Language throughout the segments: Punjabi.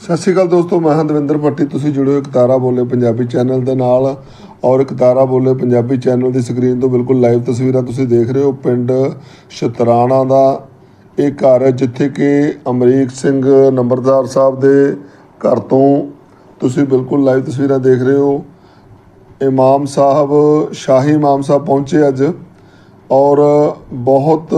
ਸਤਿ ਸ਼੍ਰੀ ਅਕਾਲ ਦੋਸਤੋ, ਮੈਂ ਹਾਂ ਦਵਿੰਦਰ ਭੱਟੀ। ਤੁਸੀਂ ਜੁੜੇ ਹੋ ਇਕਤਾਰਾ ਬੋਲੇ ਪੰਜਾਬੀ ਚੈਨਲ ਦੇ ਨਾਲ। ਔਰ ਇਕਤਾਰਾ ਬੋਲੇ ਪੰਜਾਬੀ ਚੈਨਲ ਦੀ ਸਕਰੀਨ ਤੋਂ ਬਿਲਕੁਲ ਲਾਈਵ ਤਸਵੀਰਾਂ ਤੁਸੀਂ ਦੇਖ ਰਹੇ ਹੋ। ਪਿੰਡ ਸ਼ਤਰਾਣਾ ਦਾ ਇਹ ਘਰ ਹੈ, ਜਿੱਥੇ ਕਿ ਅਮਰੀਕ ਸਿੰਘ ਨੰਬਰਦਾਰ ਸਾਹਿਬ ਦੇ ਘਰ ਤੋਂ ਤੁਸੀਂ ਬਿਲਕੁਲ ਲਾਈਵ ਤਸਵੀਰਾਂ ਦੇਖ ਰਹੇ ਹੋ। ਇਮਾਮ ਸਾਹਿਬ, ਸ਼ਾਹੀ ਇਮਾਮ ਸਾਹਿਬ ਪਹੁੰਚੇ ਅੱਜ। ਔਰ ਬਹੁਤ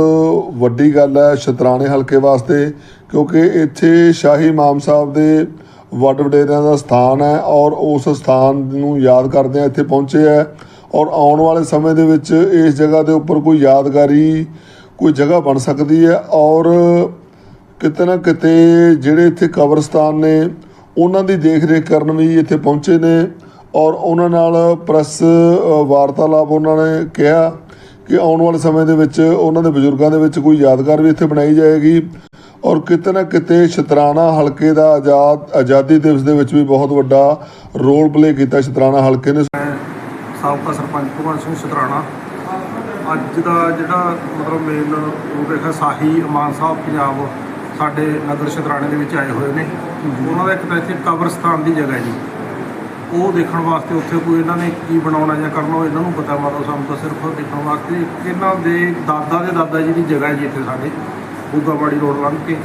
ਵੱਡੀ ਗੱਲ ਹੈ ਸ਼ਤਰਾਣੇ ਹਲਕੇ ਵਾਸਤੇ ਕਿਉਂਕਿ ਇੱਥੇ ਸ਼ਾਹੀ ਇਮਾਮ ਸਾਹਿਬ ਦੇ ਵੱਡ ਵਡੇਰਿਆਂ ਦਾ ਸਥਾਨ ਹੈ ਔਰ ਉਸ ਸਥਾਨ ਨੂੰ ਯਾਦ ਕਰਦੇ ਆ ਇੱਥੇ ਪਹੁੰਚੇ ਹੈ ਔਰ ਆਉਣ ਵਾਲੇ ਸਮੇਂ ਦੇ ਵਿੱਚ ਇਸ ਜਗ੍ਹਾ ਦੇ ਉੱਪਰ ਕੋਈ ਯਾਦਗਾਰੀ, ਕੋਈ ਜਗ੍ਹਾ ਬਣ ਸਕਦੀ ਹੈ ਔਰ ਕਿਤੇ ਨਾ ਕਿਤੇ ਜਿਹੜੇ ਇੱਥੇ ਕਬਰਸਤਾਨ ਨੇ, ਉਹਨਾਂ ਦੀ ਦੇਖ ਰੇਖ ਕਰਨ ਵੀ ਇੱਥੇ ਪਹੁੰਚੇ ਨੇ ਔਰ ਉਹਨਾਂ ਨਾਲ ਪ੍ਰੈਸ ਵਾਰਤਾਲਾਪ ਉਹਨਾਂ ਨੇ ਕਿਹਾ ਕਿ ਆਉਣ ਵਾਲੇ ਸਮੇਂ ਦੇ ਵਿੱਚ ਉਹਨਾਂ ਦੇ ਬਜ਼ੁਰਗਾਂ ਦੇ ਵਿੱਚ ਕੋਈ ਯਾਦਗਾਰ ਵੀ ਇੱਥੇ ਬਣਾਈ ਜਾਏਗੀ। ਔਰ ਕਿਤੇ ਨਾ ਕਿਤੇ ਸ਼ਤਰਾਣਾ ਹਲਕੇ ਦਾ ਆਜ਼ਾਦ ਆਜ਼ਾਦੀ ਦਿਵਸ ਦੇ ਵਿੱਚ ਵੀ ਬਹੁਤ ਵੱਡਾ ਰੋਲ ਪਲੇ ਕੀਤਾ ਸ਼ਤਰਾਣਾ ਹਲਕੇ ਨੇ। ਸਾਬਕਾ ਸਰਪੰਚ ਭਗਵੰਤ ਸਿੰਘ ਸ਼ਤਰਾਣਾ। ਅੱਜ ਦਾ ਜਿਹੜਾ ਮਤਲਬ ਮੇਨ ਰੂਪ ਹੈ ਸਾਹੀ ਅਮਾਨ ਸਾਹਿਬ ਪੰਜਾਬ ਸਾਡੇ ਨਗਰ ਸ਼ਤਰਾਣੇ ਦੇ ਵਿੱਚ ਆਏ ਹੋਏ ਨੇ। ਉਹਨਾਂ ਦਾ ਇੱਕ ਤਾਂ ਇੱਥੇ ਕਬਰਸਤਾਨ ਦੀ ਜਗ੍ਹਾ ਜੀ। ਉਹ ਦੇਖਣ ਵਾਸਤੇ ਉੱਥੇ ਕੋਈ ਇਹਨਾਂ ਨੇ ਕੀ ਬਣਾਉਣਾ ਜਾਂ ਕਰਨਾ ਉਹ ਇਹਨਾਂ ਨੂੰ ਪਤਾ ਮਤਲਬ ਸਾਨੂੰ ਤਾਂ ਸਿਰਫ ਦੇਖਣ ਵਾਸਤੇ ਇਹਨਾਂ ਦੇ ਦਾਦਾ ਦੇ ਦਾਦਾ ਜੀ ਦੀ ਜਗ੍ਹਾ ਹੈ ਜੀ ਇੱਥੇ ਸਾਡੇ। ਬੁੱਗਾਵਾੜੀ ਰੋਡ ਲੰਘ ਕੇ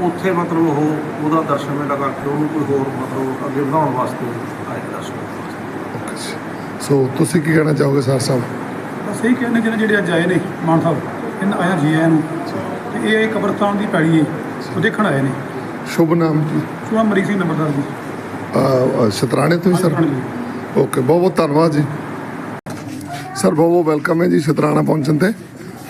ਉੱਥੇ ਮਤਲਬ ਉਹ ਉਹਦਾ ਦਰਸ਼ਨ ਮੇਲਾ ਕਰਕੇ ਉਹਨੂੰ ਕੋਈ ਹੋਰ ਮਤਲਬ ਅੱਗੇ ਵਧਾਉਣ ਵਾਸਤੇ ਆਏ ਦਰਸ਼ਨ ਸੋ ਤੁਸੀਂ ਕੀ ਕਹਿਣਾ ਚਾਹੋਗੇ ਸਰ? ਸਾਹਿਬ ਬਸ ਇਹ ਕਹਿੰਦੇ ਜਿਹੜੇ ਜਿਹੜੇ ਅੱਜ ਆਏ ਨੇ ਮਾਨ ਸਾਹਿਬ ਇਹਨਾਂ ਆਇਆ ਜੀ ਆਇਆਂ ਨੂੰ। ਤੇ ਇਹ ਕਬਰਸਤਾਨ ਦੀ ਪੈੜੀ ਹੈ ਉਹ ਦੇਖਣ ਆਏ ਨੇ। ਸ਼ੁਭ ਨਾਮ ਜੀ ਸੁਆ ਮਰੀਕ ਸਿੰਘ ਨੰਬਰਦਾਰ ਜੀ। ਸ਼ਤਰਾਣੇ ਤੋਂ ਹੀ ਸਰ। ਓਕੇ ਬਹੁਤ ਬਹੁਤ ਧੰਨਵਾਦ ਜੀ। ਸਰ ਬਹੁਤ ਬਹੁਤ ਵੈਲਕਮ ਹੈ ਜੀ ਸ਼ਤਰਾਣਾ ਪਹੁੰਚਣ ਤੇ।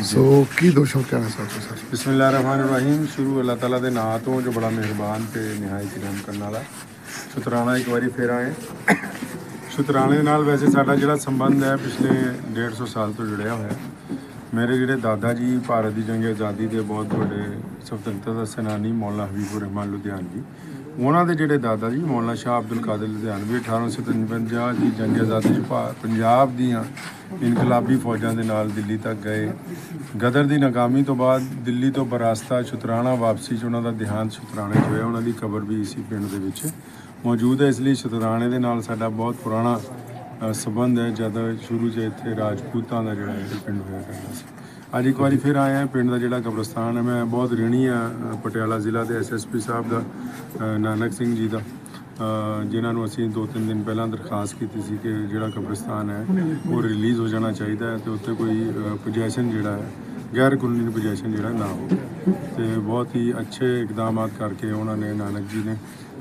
ਸੋ ਕੀ ਦੋ ਸ਼ਬਦ ਕਹਿਣਾ ਚਾਹੋਗੇ ਸਰ? ਬਿਸਮਿਲ੍ਲਾ ਰਹਿਮਾਨ ਰਹੀਮ ਸ਼ੁਰੂ ਅੱਲਾਹ ਤਾਲਾ ਦੇ ਨਾਂ ਤੋਂ ਜੋ ਬੜਾ ਮਿਹਰਬਾਨ ਤੇ ਨਿਹਾਇਤ ਰਹਿਮ ਕਰਨ ਵਾਲਾ। ਸ਼ੁਤਰਾਣਾ ਇੱਕ ਵਾਰੀ ਫੇਰ ਆਏ। ਸ਼ੁਤਰਾਣੇ ਨਾਲ ਵੈਸੇ ਸਾਡਾ ਜਿਹੜਾ ਸੰਬੰਧ ਹੈ ਪਿਛਲੇ 150 ਸਾਲ ਤੋਂ ਜੁੜਿਆ ਹੋਇਆ। ਮੇਰੇ ਜਿਹੜੇ ਦਾਦਾ ਜੀ, ਭਾਰਤ ਦੀ ਜੰਗ ਆਜ਼ਾਦੀ ਦੇ ਬਹੁਤ ਵੱਡੇ ਸੁਤੰਤਰਤਾ ਸੈਨਾਨੀ ਮੌਲਾ ਹਬੀਬੁਰ ਰਹਿਮਾਨ ਲੁਧਿਆਣਵੀ ਉਹਨਾਂ ਦੇ ਜਿਹੜੇ ਦਾਦਾ ਜੀ ਮੌਲਾਨਾ ਸ਼ਾਹ ਅਬਦੁਲ ਕਾਦਰ ਲੁਧਿਆਣਵੀ 1853 ਦੀ ਜੰਗ ਆਜ਼ਾਦੀ 'ਚ ਭਾ- ਪੰਜਾਬ ਦੀਆਂ ਇਨਕਲਾਬੀ ਫੌਜਾਂ ਦੇ ਨਾਲ ਦਿੱਲੀ ਤੱਕ ਗਏ। ਗਦਰ ਦੀ ਨਾਕਾਮੀ ਤੋਂ ਬਾਅਦ ਦਿੱਲੀ ਤੋਂ ਬਰਾਸਤਾ ਸ਼ੁਤਰਾਣਾ ਵਾਪਸੀ 'ਚ ਉਹਨਾਂ ਦਾ ਦੇਹਾਂਤ ਸ਼ੁਤਰਾਣੇ 'ਚ ਹੋਇਆ। ਉਹਨਾਂ ਦੀ ਕਬਰ ਵੀ ਇਸੇ ਪਿੰਡ ਦੇ ਵਿੱਚ ਮੌਜੂਦ ਹੈ। ਇਸ ਲਈ ਸ਼ੁਤਰਾਣੇ ਦੇ ਨਾਲ ਸਾਡਾ ਬਹੁਤ ਪੁਰਾਣਾ ਅ, ਸੰਬੰਧ ਹੈ। ਜਦ ਸ਼ੁਰੂ 'ਚ ਇੱਥੇ ਰਾਜਪੂਤਾਂ ਦਾ ਜਿਹੜਾ ਪਿੰਡ ਹੋਇਆ ਕਰਦਾ ਸੀ। ਅੱਜ ਇੱਕ ਵਾਰੀ ਫਿਰ ਆਏ ਹਾਂ ਪਿੰਡ ਦਾ ਜਿਹੜਾ ਕਬਰਸਤਾਨ ਹੈ ਮੈਂ ਬਹੁਤ ਰਿਣੀ ਆ ਪਟਿਆਲਾ ਜ਼ਿਲ੍ਹਾ ਦੇ ਐਸਐਸਪੀ ਸਾਹਿਬ ਦਾ ਨਾਨਕ ਸਿੰਘ ਜੀ ਦਾ ਅ, ਜਿਨ੍ਹਾਂ ਨੂੰ ਅਸੀਂ ਦੋ ਤਿੰਨ ਦਿਨ ਪਹਿਲਾਂ ਦਰਖਾਸਤ ਕੀਤੀ ਸੀ ਕਿ ਜਿਹੜਾ ਕਬਰਸਤਾਨ ਹੈ ਉਹ ਰਿਲੀਜ਼ ਹੋ ਜਾਣਾ ਚਾਹੀਦਾ ਹੈ ਤੇ ਉੱਥੇ ਕੋਈ ਪੋਜੀਸ਼ਨ ਜਿਹੜਾ ਹੈ ਗੈਰ ਕਾਨੂੰਨੀ ਪੋਜੀਸ਼ਨ ਜਿਹੜਾ ਨਾ ਹੋਵੇ। ਤੇ ਬਹੁਤ ਹੀ ਅੱਛੇ ਇਕਦਾਮਾਤ ਕਰਕੇ ਉਹਨਾਂ ਨੇ ਨਾਨਕ ਜੀ ਨੇ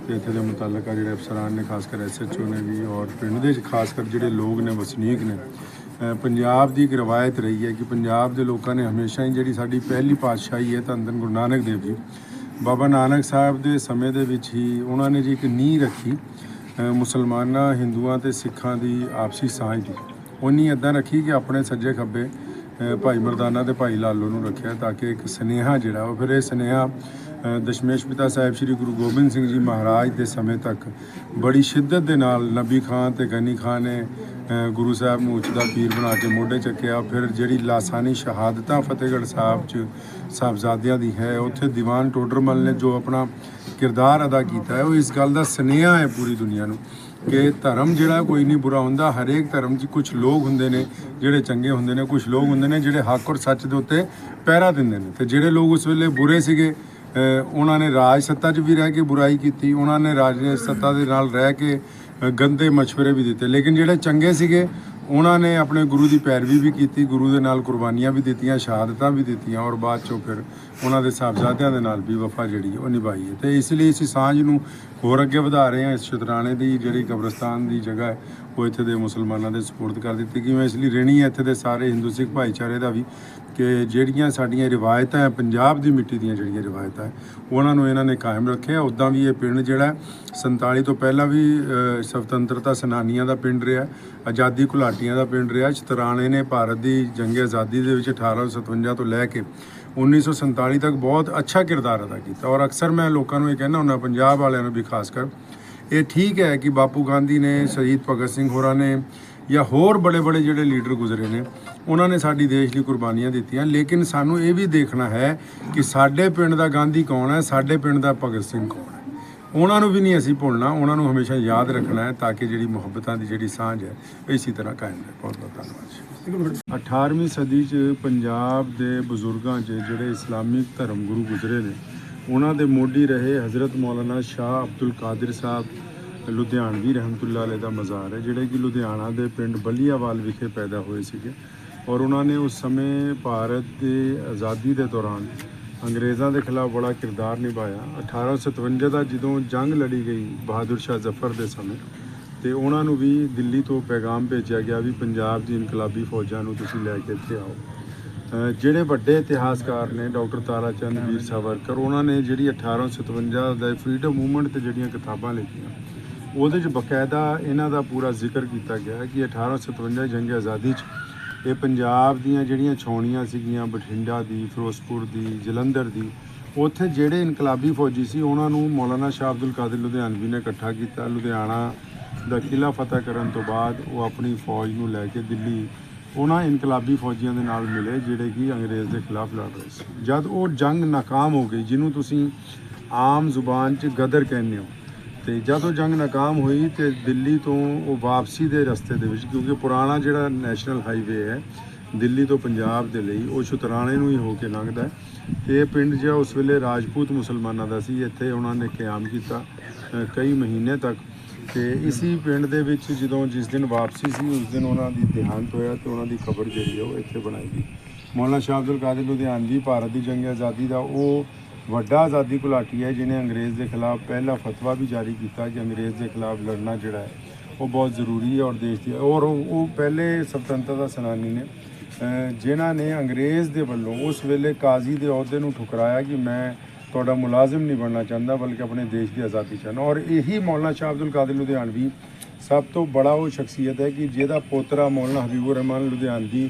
ਤੇ ਇੱਥੇ ਦੇ ਮੁਤਲਕਾ ਜਿਹੜੇ ਅਫਸਰਾਨ ਨੇ ਖਾਸ ਕਰ ਐਸਐਚਓ ਨੇ ਵੀ ਔਰ ਪਿੰਡ ਦੇ ਖਾਸ ਕਰ ਜਿਹੜੇ ਲੋਕ ਨੇ ਵਸਨੀਕ ਨੇ ਪੰਜਾਬ ਦੀ ਇੱਕ ਰਵਾਇਤ ਰਹੀ ਹੈ ਕਿ ਪੰਜਾਬ ਦੇ ਲੋਕਾਂ ਨੇ ਹਮੇਸ਼ਾ ਹੀ ਜਿਹੜੀ ਸਾਡੀ ਪਹਿਲੀ ਪਾਤਸ਼ਾਹੀ ਹੈ ਧੰਨ ਧੰਨ ਗੁਰੂ ਨਾਨਕ ਦੇਵ ਜੀ। ਬਾਬਾ ਨਾਨਕ ਸਾਹਿਬ ਦੇ ਸਮੇਂ ਦੇ ਵਿੱਚ ਹੀ ਉਹਨਾਂ ਨੇ ਜੀ ਇੱਕ ਨੀਂਹ ਰੱਖੀ ਮੁਸਲਮਾਨਾਂ, ਹਿੰਦੂਆਂ ਤੇ ਸਿੱਖਾਂ ਦੀ ਆਪਸੀ ਸਾਂਝ ਦੀ। ਉਹ ਨੀਂਹ ਇੱਦਾਂ ਰੱਖੀ ਕਿ ਆਪਣੇ ਸੱਜੇ ਖੱਬੇ ਭਾਈ ਮਰਦਾਨਾ ਤੇ ਭਾਈ ਲਾਲੋ ਨੂੰ ਰੱਖਿਆ ਤਾਂ ਕਿ ਇੱਕ ਸਨੇਹਾ ਜਿਹੜਾ ਉਹ ਫਿਰ ਇਹ ਸਨੇਹਾ ਦਸ਼ਮੇਸ਼ ਪਿਤਾ ਸਾਹਿਬ ਸ੍ਰੀ ਗੁਰੂ ਗੋਬਿੰਦ ਸਿੰਘ ਜੀ ਮਹਾਰਾਜ ਦੇ ਸਮੇਂ ਤੱਕ ਬੜੀ ਸ਼ਿੱਦਤ ਦੇ ਨਾਲ ਨਬੀ ਖਾਨ ਤੇ ਗਨੀ ਖਾਨ ਨੇ ਗੁਰੂ ਸਾਹਿਬ ਨੂੰ ਉੱਚ ਦਾ ਪੀਰ ਬਣਾ ਕੇ ਮੋਢੇ ਚੱਕਿਆ। ਫਿਰ ਜਿਹੜੀ ਲਾਸਾਨੀ ਸ਼ਹਾਦਤਾਂ ਫਤਿਹਗੜ੍ਹ ਸਾਹਿਬ 'ਚ ਸਾਹਿਬਜ਼ਾਦਿਆਂ ਦੀ ਹੈ, ਉੱਥੇ ਦੀਵਾਨ ਟੋਡਰਮਲ ਨੇ ਜੋ ਆਪਣਾ ਕਿਰਦਾਰ ਅਦਾ ਕੀਤਾ ਹੈ, ਉਹ ਇਸ ਗੱਲ ਦਾ ਸਨੇਹਾ ਹੈ ਪੂਰੀ ਦੁਨੀਆ ਨੂੰ ਕਿ ਧਰਮ ਜਿਹੜਾ ਕੋਈ ਨਹੀਂ ਬੁਰਾ ਹੁੰਦਾ, ਹਰੇਕ ਧਰਮ 'ਚ ਕੁਝ ਲੋਕ ਹੁੰਦੇ ਨੇ ਜਿਹੜੇ ਚੰਗੇ ਹੁੰਦੇ ਨੇ ਕੁਝ ਲੋਕ ਹੁੰਦੇ ਨੇ ਜਿਹੜੇ ਹੱਕ ਔਰ ਸੱਚ ਦੇ ਉੱਤੇ ਪਹਿਰਾ ਦਿੰਦੇ ਨੇ। ਤੇ ਜਿਹੜੇ ਲੋਕ ਉਸ ਵੇਲੇ ਬੁਰੇ ਸੀਗੇ ਉਹਨਾਂ ਨੇ ਰਾਜ ਸੱਤਾ 'ਚ ਵੀ ਰਹਿ ਕੇ ਬੁਰਾਈ ਕੀਤੀ, ਉਹਨਾਂ ਨੇ ਰਾਜ ਸੱਤਾ ਦੇ ਨਾਲ ਰਹਿ ਕੇ ਗੰਦੇ ਮਸ਼ਵਰੇ ਵੀ ਦਿੱਤੇ। ਲੇਕਿਨ ਜਿਹੜੇ ਚੰਗੇ ਸੀਗੇ, ਉਹਨਾਂ ਨੇ ਆਪਣੇ ਗੁਰੂ ਦੀ ਪੈਰਵੀ ਵੀ ਕੀਤੀ, ਗੁਰੂ ਦੇ ਨਾਲ ਕੁਰਬਾਨੀਆਂ ਵੀ ਦਿੱਤੀਆਂ, ਸ਼ਹਾਦਤਾਂ ਵੀ ਦਿੱਤੀਆਂ ਔਰ ਬਾਅਦ ਚੋਂ ਫਿਰ ਉਹਨਾਂ ਦੇ ਸਾਹਿਬਜ਼ਾਦਿਆਂ ਦੇ ਨਾਲ ਵੀ ਵਫਾ ਜਿਹੜੀ ਉਹ ਨਿਭਾਈ ਹੈ। ਤੇ ਇਸ ਲਈ ਅਸੀਂ ਸਾਂਝ ਨੂੰ ਹੋਰ ਅੱਗੇ ਵਧਾ ਰਹੇ ਹਾਂ। ਇਸ ਸ਼ਤਰਾਣੇ ਦੀ ਜਿਹੜੀ ਕਬਰਸਤਾਨ ਦੀ ਜਗ੍ਹਾ ਹੈ ਉਹ ਇੱਥੇ ਦੇ ਮੁਸਲਮਾਨਾਂ ਦੇ ਸਪੋਰਟ ਕਰ ਦਿੱਤੀ ਗਈ ਮੈਂ ਇਸ ਲਈ ਰਹਿਣੀ ਹੈ ਇੱਥੇ ਦੇ ਸਾਰੇ ਹਿੰਦੂ ਸਿੱਖ ਭਾਈਚਾਰੇ ਦਾ ਵੀ ਕਿ ਜਿਹੜੀਆਂ ਸਾਡੀਆਂ ਰਿਵਾਇਤਾਂ ਹੈ ਪੰਜਾਬ ਦੀ ਮਿੱਟੀ ਦੀਆਂ ਜਿਹੜੀਆਂ ਰਿਵਾਇਤਾਂ ਹੈ ਉਹਨਾਂ ਨੂੰ ਇਹਨਾਂ ਨੇ ਕਾਇਮ ਰੱਖਿਆ। ਉੱਦਾਂ ਵੀ ਇਹ ਪਿੰਡ ਜਿਹੜਾ ਹੈ, 47 ਤੋਂ ਪਹਿਲਾਂ ਵੀ ਅ, ਸੁਤੰਤਰਤਾ ਸੈਨਾਨੀਆਂ ਦਾ ਪਿੰਡ ਰਿਹਾ ਆਜ਼ਾਦੀ ਘੁਲਾਟੀਆਂ ਦਾ ਪਿੰਡ ਰਿਹਾ। ਚਤਰਾਣੇ ਨੇ ਭਾਰਤ ਦੀ ਜੰਗ ਆਜ਼ਾਦੀ ਦੇ ਵਿੱਚ 1857 ਤੋਂ ਲੈ ਕੇ 1947 ਤੱਕ ਬਹੁਤ ਅੱਛਾ ਕਿਰਦਾਰ ਅਦਾ ਕੀਤਾ। ਔਰ ਅਕਸਰ ਮੈਂ ਲੋਕਾਂ ਨੂੰ ਇਹ ਕਹਿੰਦਾ ਹੁੰਦਾ, ਪੰਜਾਬ ਵਾਲਿਆਂ ਨੂੰ ਵੀ ਖਾਸ ਕਰ, ਇਹ ਠੀਕ ਹੈ ਕਿ ਬਾਪੂ ਗਾਂਧੀ ਨੇ, ਸ਼ਹੀਦ ਭਗਤ ਸਿੰਘ ਹੋਰਾਂ ਨੇ ਜਾਂ ਹੋਰ ਬੜੇ ਬੜੇ ਜਿਹੜੇ ਲੀਡਰ ਗੁਜ਼ਰੇ ਨੇ, ਉਹਨਾਂ ਨੇ ਸਾਡੀ ਦੇਸ਼ ਲਈ ਕੁਰਬਾਨੀਆਂ ਦਿੱਤੀਆਂ। ਲੇਕਿਨ ਸਾਨੂੰ ਇਹ ਵੀ ਦੇਖਣਾ ਹੈ ਕਿ ਸਾਡੇ ਪਿੰਡ ਦਾ ਗਾਂਧੀ ਕੌਣ ਹੈ, ਸਾਡੇ ਪਿੰਡ ਦਾ ਭਗਤ ਸਿੰਘ ਕੌਣ ਹੈ। ਉਹਨਾਂ ਨੂੰ ਵੀ ਨਹੀਂ ਅਸੀਂ ਭੁੱਲਣਾ, ਉਹਨਾਂ ਨੂੰ ਹਮੇਸ਼ਾ ਯਾਦ ਰੱਖਣਾ ਹੈ ਤਾਂ ਕਿ ਜਿਹੜੀ ਮੁਹੱਬਤਾਂ ਦੀ ਜਿਹੜੀ ਸਾਂਝ ਹੈ, ਉਹ ਇਸੇ ਤਰ੍ਹਾਂ ਕਾਇਮ ਰਹੇ। ਬਹੁਤ ਬਹੁਤ ਧੰਨਵਾਦ ਜੀ। 18ਵੀਂ ਸਦੀ 'ਚ ਪੰਜਾਬ ਦੇ ਬਜ਼ੁਰਗਾਂ 'ਚ ਜਿਹੜੇ ਇਸਲਾਮਿਕ ਧਰਮ ਗੁਰੂ ਗੁਜ਼ਰੇ ਨੇ, ਉਹਨਾਂ ਦੇ ਮੋਢੀ ਰਹੇ ਹਜ਼ਰਤ ਮੌਲਾਨਾ ਸ਼ਾਹ ਅਬਦੁਲ ਕਾਦਰ ਸਾਹਿਬ, ਲੁਧਿਆਣਵੀ ਰਹਿਮਤੁল্ਲਾਹ ਅਲੈਹ ਦਾ ਮਜ਼ਾਰ ਹੈ, ਜਿਹੜੇ ਕਿ ਲੁਧਿਆਣਾ ਦੇ ਪਿੰਡ ਬੱਲੀਆਵਾਲ ਵਿਖੇ ਪੈਦਾ ਹੋਏ ਸੀਗੇ ਔਰ ਉਹਨਾਂ ਨੇ ਉਸ ਸਮੇਂ ਭਾਰਤ ਦੇ ਆਜ਼ਾਦੀ ਦੇ ਦੌਰਾਨ ਅੰਗਰੇਜ਼ਾਂ ਦੇ ਖਿਲਾਫ ਬੜਾ ਕਿਰਦਾਰ ਨਿਭਾਇਆ। 1857 ਦਾ ਜਦੋਂ ਜੰਗ ਲੜੀ ਗਈ ਬਹਾਦਰ ਸ਼ਾਹ ਜ਼ਫਰ ਦੇ ਸਮੇਂ, ਤੇ ਉਹਨਾਂ ਨੂੰ ਵੀ ਦਿੱਲੀ ਤੋਂ ਪੈਗਾਮ ਭੇਜਿਆ ਗਿਆ ਵੀ ਪੰਜਾਬ ਦੀ ਇਨਕਲਾਬੀ ਫੌਜਾਂ ਨੂੰ ਤੁਸੀਂ ਲੈ ਕੇ ਇੱਥੇ ਆਓ। ਜਿਹੜੇ ਵੱਡੇ ਇਤਿਹਾਸਕਾਰ ਨੇ ਡਾਕਟਰ ਤਾਰਾ ਚੰਦ ਵੀਰ ਸਾਵਰਕਰ, ਉਹਨਾਂ ਨੇ ਜਿਹੜੀ 1857 ਦਾ ਫਰੀडम ਮੂਵਮੈਂਟ ਤੇ ਜਿਹੜੀਆਂ ਕਿਤਾਬਾਂ ਲਿਖੀਆਂ, ਉਹਦੇ 'ਚ ਬਕਾਇਦਾ ਇਹਨਾਂ ਦਾ ਪੂਰਾ ਜ਼ਿਕਰ ਕੀਤਾ ਗਿਆ ਹੈ ਕਿ 1857 ਜੰਗ ਆਜ਼ਾਦੀ 'ਚ ਇਹ ਪੰਜਾਬ ਦੀਆਂ ਜਿਹੜੀਆਂ ਛਾਉਣੀਆਂ ਸੀਗੀਆਂ, ਬਠਿੰਡਾ ਦੀ, ਫਿਰੋਜ਼ਪੁਰ ਦੀ, ਜਲੰਧਰ ਦੀ, ਉੱਥੇ ਜਿਹੜੇ ਇਨਕਲਾਬੀ ਫੌਜੀ ਸੀ, ਉਹਨਾਂ ਨੂੰ ਮੌਲਾਨਾ ਸ਼ਾਹ ਅਬਦੁਲ ਕਾਦਰ ਲੁਧਿਆਣਵੀ ਨੇ ਇਕੱਠਾ ਕੀਤਾ। ਲੁਧਿਆਣਾ ਦਾ ਕਿਲਾ ਫਤਿਹ ਕਰਨ ਤੋਂ ਬਾਅਦ ਉਹ ਆਪਣੀ ਫੌਜ ਨੂੰ ਲੈ ਕੇ ਦਿੱਲੀ ਉਹਨਾਂ ਇਨਕਲਾਬੀ ਫੌਜੀਆਂ ਦੇ ਨਾਲ ਮਿਲੇ, ਜਿਹੜੇ ਕਿ ਅੰਗਰੇਜ਼ ਦੇ ਖਿਲਾਫ ਲੜ ਰਹੇ ਸੀ। ਜਦ ਉਹ ਜੰਗ ਨਾਕਾਮ ਹੋ ਗਈ, ਜਿਹਨੂੰ ਤੁਸੀਂ ਆਮ ਜ਼ੁਬਾਨ 'ਚ ਗਦਰ ਕਹਿੰਦੇ ਹੋ ਤੇ ਜਦ ਉਹ ਜੰਗ ਨਾਕਾਮ ਹੋਈ ਤੇ ਦਿੱਲੀ ਤੋਂ ਉਹ ਵਾਪਸੀ ਦੇ ਰਸਤੇ ਦੇ ਵਿੱਚ, ਕਿਉਂਕਿ ਪੁਰਾਣਾ ਜਿਹੜਾ ਨੈਸ਼ਨਲ ਹਾਈਵੇ ਹੈ, ਦਿੱਲੀ ਤੋਂ ਪੰਜਾਬ ਦੇ ਲਈ, ਉਹ ਸ਼ੁਤਰਾਣੇ ਨੂੰ ਹੀ ਹੋ ਕੇ ਲੰਘਦਾ ਹੈ। ਤੇ ਇਹ ਪਿੰਡ ਜਿਹੜਾ ਉਸ ਵੇਲੇ ਰਾਜਪੂਤ ਮੁਸਲਮਾਨਾਂ ਦਾ ਸੀ, ਇੱਥੇ ਉਹਨਾਂ ਨੇ ਕਿਆਮ ਕੀਤਾ ਕਈ ਮਹੀਨੇ ਤੱਕ। ਤੇ ਇਸੀ ਪਿੰਡ ਦੇ ਵਿੱਚ ਜਦੋਂ ਜਿਸ ਦਿਨ ਵਾਪਸੀ ਸੀ, ਉਸ ਦਿਨ ਉਹਨਾਂ ਦੀ ਦੇਹਾਂਤ ਹੋਇਆ ਤੇ ਉਹਨਾਂ ਦੀ ਖਬਰ ਜਿਹੜੀ ਹੈ ਉਹ ਇੱਥੇ ਬਣਾਈ ਗਈ। ਮੌਲਾਨਾ ਸ਼ਾਹ ਅਬਦੁਲ ਕਾਦਰ ਲੁਧਿਆਣਵੀ ਭਾਰਤ ਦੀ ਜੰਗ ਆਜ਼ਾਦੀ ਦਾ ਉਹ ਵੱਡਾ ਆਜ਼ਾਦੀ ਘੁਲਾਟੀ ਹੈ ਜਿਹਨੇ ਅੰਗਰੇਜ਼ ਦੇ ਖਿਲਾਫ ਪਹਿਲਾ ਫਤਵਾ ਵੀ ਜਾਰੀ ਕੀਤਾ ਕਿ ਅੰਗਰੇਜ਼ ਦੇ ਖਿਲਾਫ ਲੜਨਾ ਜਿਹੜਾ ਹੈ ਉਹ ਬਹੁਤ ਜ਼ਰੂਰੀ ਹੈ ਔਰ ਦੇਸ਼ ਦੀ ਔਰ ਉਹ ਉਹ ਪਹਿਲੇ ਸੁਤੰਤਰਤਾ ਸੈਨਾਨੀ ਨੇ ਅਹ ਜਿਨ੍ਹਾਂ ਨੇ ਅੰਗਰੇਜ਼ ਦੇ ਵੱਲੋਂ ਉਸ ਵੇਲੇ ਕਾਜ਼ੀ ਦੇ ਅਹੁਦੇ ਨੂੰ ਠੁਕਰਾਇਆ ਕਿ ਮੈਂ ਤੁਹਾਡਾ ਮੁਲਾਜ਼ਮ ਨਹੀਂ ਬਣਨਾ ਚਾਹੁੰਦਾ ਬਲਕਿ ਆਪਣੇ ਦੇਸ਼ ਦੀ ਆਜ਼ਾਦੀ ਚਾਹੁੰਦਾ। ਔਰ ਇਹੀ ਮੌਲਾਨਾ ਸ਼ਾਹ ਅਬਦੁਲ ਕਾਦਰ ਲੁਧਿਆਣਵੀ ਸਭ ਤੋਂ ਬੜਾ ਉਹ ਸ਼ਖਸੀਅਤ ਹੈ ਕਿ ਜਿਹਦਾ ਪੋਤਰਾ ਮੌਲਾਨਾ ਹਬੀਬੁਰ ਰਹਿਮਾਨ ਲੁਧਿਆਣਵੀ ਅ,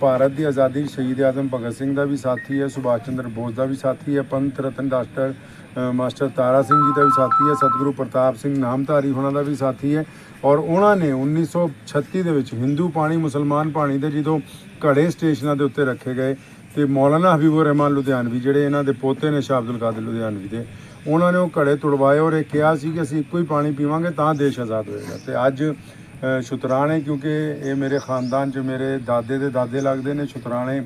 ਭਾਰਤ ਦੀ ਆਜ਼ਾਦੀ ਸ਼ਹੀਦ ਆਜ਼ਮ ਭਗਤ ਸਿੰਘ ਦਾ ਵੀ ਸਾਥੀ ਹੈ, ਸੁਭਾਸ਼ ਚੰਦਰ ਬੋਸ ਦਾ ਵੀ ਸਾਥੀ ਹੈ, ਪੰਥ ਰਤਨ ਡਾਕਟਰ ਮਾਸਟਰ ਤਾਰਾ ਸਿੰਘ ਜੀ ਦਾ ਵੀ ਸਾਥੀ ਹੈ, ਸਤਿਗੁਰੂ ਪ੍ਰਤਾਪ ਸਿੰਘ ਨਾਮਧਾਰੀ ਉਹਨਾਂ ਦਾ ਵੀ ਸਾਥੀ ਹੈ ਔਰ ਉਹਨਾਂ ਨੇ 1936 ਦੇ ਵਿੱਚ ਹਿੰਦੂ ਪਾਣੀ, ਮੁਸਲਮਾਨ ਪਾਣੀ ਦੇ ਜਦੋਂ ਘੜੇ ਸਟੇਸ਼ਨਾਂ ਦੇ ਉੱਤੇ ਰੱਖੇ ਗਏ ਤੇ ਮੌਲਾਨਾ ਹਬੀਬੁਰ ਰਹਿਮਾਨ ਲੁਧਿਆਣਵੀ ਜਿਹੜੇ ਇਹਨਾਂ ਦੇ ਪੋਤੇ ਨੇ ਸ਼ਾਹ ਅਬਦੁਲ ਕਾਦਰ ਲੁਧਿਆਣਵੀ ਦੇ, ਉਹਨਾਂ ਨੇ ਉਹ ਘੜੇ ਤੁੜਵਾਏ ਔਰ ਇਹ ਕਿਹਾ ਸੀ ਕਿ ਅਸੀਂ ਇੱਕੋ ਹੀ ਪਾਣੀ ਪੀਵਾਂਗੇ ਤਾਂ ਦੇਸ਼ ਆਜ਼ਾਦ ਹੋਏਗਾ ਤੇ ਅੱਜ ਸ਼ੁਤਰਾਣੇ, ਕਿਉਂਕਿ ਇਹ ਮੇਰੇ ਖਾਨਦਾਨ 'ਚ ਮੇਰੇ ਦਾਦੇ ਦੇ ਦਾਦੇ ਲੱਗਦੇ ਨੇ, ਸ਼ੁਤਰਾਣੇ।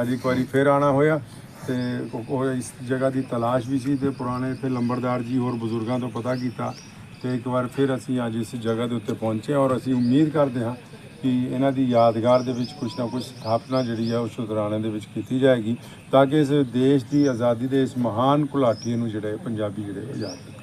ਅੱਜ ਇੱਕ ਵਾਰੀ ਫੇਰ ਆਣਾ ਹੋਇਆ ਤੇ ਉਹ- ਇਸ ਜਗ੍ਹਾ ਦੀ ਤਲਾਸ਼ ਵੀ ਸੀ ਤੇ ਪੁਰਾਣੇ ਇੱਥੇ ਲੰਬੜਦਾਰ ਜੀ ਹੋਰ ਬਜ਼ੁਰਗਾਂ ਤੋਂ ਪਤਾ ਕੀਤਾ ਤੇ ਇੱਕ ਵਾਰ ਫਿਰ ਅਸੀਂ ਅੱਜ ਇਸ ਜਗ੍ਹਾ ਦੇ ਉੱਤੇ ਪਹੁੰਚੇ ਔਰ ਅਸੀਂ ਉਮੀਦ ਕਰਦੇ ਹਾਂ ਕਿ ਇਹਨਾਂ ਦੀ ਯਾਦਗਾਰ ਦੇ ਵਿੱਚ ਕੁਝ ਨਾ ਕੁਝ ਸਥਾਪਨਾ ਜਿਹੜੀ ਹੈ ਉਹ ਸ਼ੁਤਰਾਣੇ ਦੇ ਵਿੱਚ ਕੀਤੀ ਜਾਏਗੀ ਤਾਂ ਕਿ ਇਸ ਦੇਸ਼ ਦੀ ਆਜ਼ਾਦੀ ਦੇ ਇਸ ਮਹਾਨ ਘੁਲਾਟੀ ਨੂੰ ਜਿਹੜੇ ਪੰਜਾਬੀ ਜਿਹੜੇ ਉਹ ਯਾਦ ਰੱਖਣ।